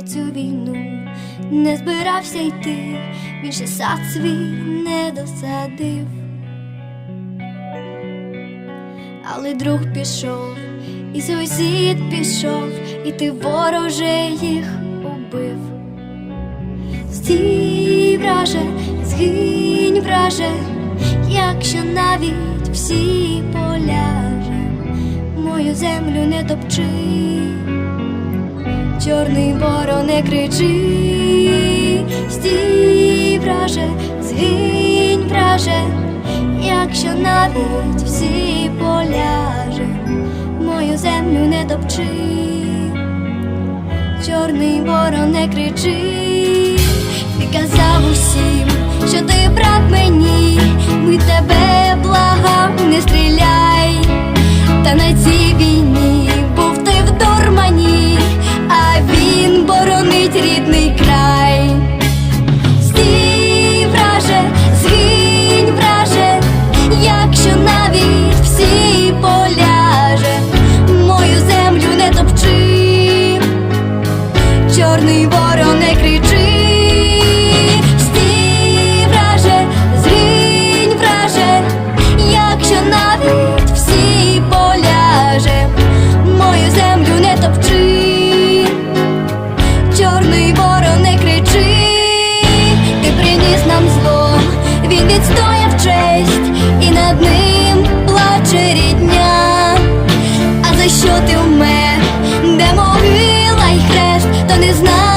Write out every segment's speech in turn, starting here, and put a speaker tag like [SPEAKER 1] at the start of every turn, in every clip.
[SPEAKER 1] цю війну не збирався йти, він ще сад свій не досадив. Але друг пішов, і сусід пішов, і ти вороже їх убив. Стій, враже, згинь, враже, якщо навіть всі поляже, мою землю не топчи, чорний вороне кричи, стій, враже, згинь, враже, якщо навіть всі поляже, мою землю не топчи. Чорний ворон не кричи, ти казав усім, що ти брат мені, ми тебе благав, не стріляй, та на цій війні що ти в мене, де могила й хрест, то не знає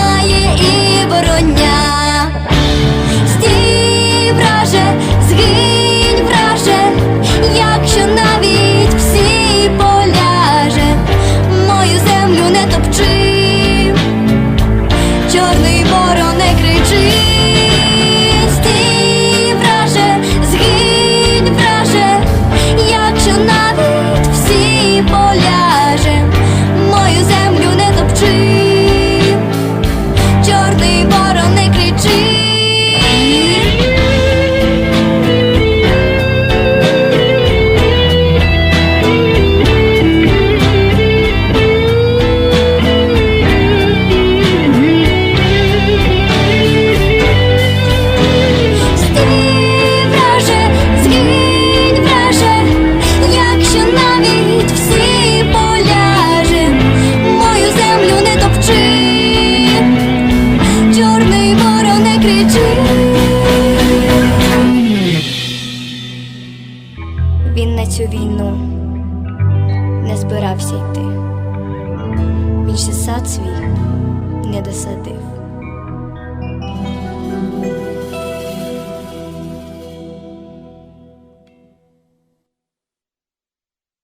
[SPEAKER 1] не кричи. Цю війну не збирався йти. Він ще сад свій не досадив.